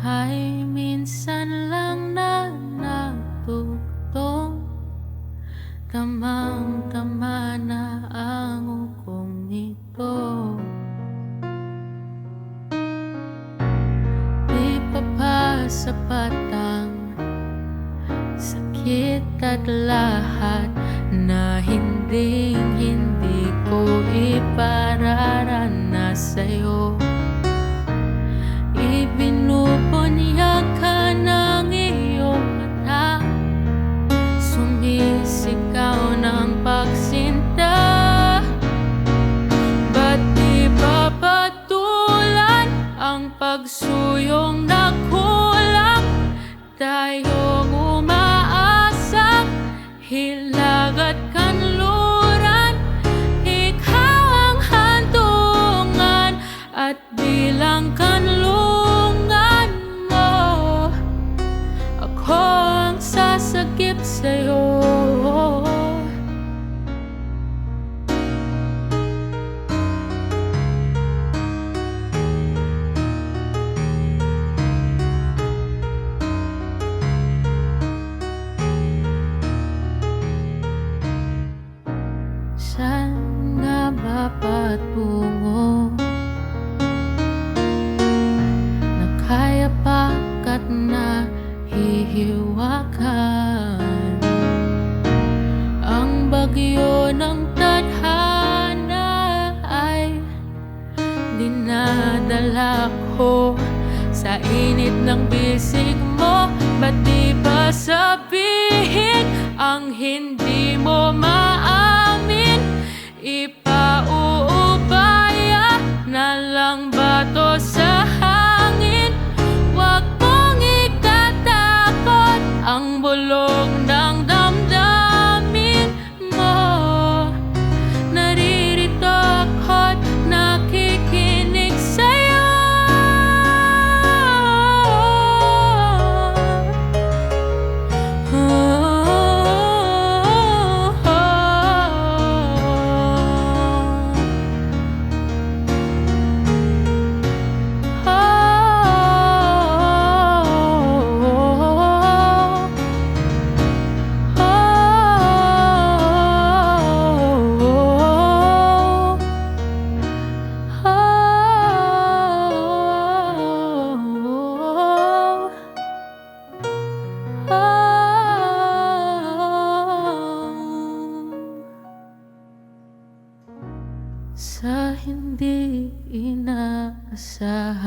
ay minsan lang na natutong Tamang-tama na ang ukong ito Di pa pa sapat ang sakit at lahat na hindi pagsuyong na kulang? Bagyo ng tadhana ay Dinadala ko sa init ng bisig mo. Ba't di ba sabihin ang hindi mo maamin Ipauubaya na lang ba to sa hangin? Huwag mong ikatakot ang bulong ng inaasahan.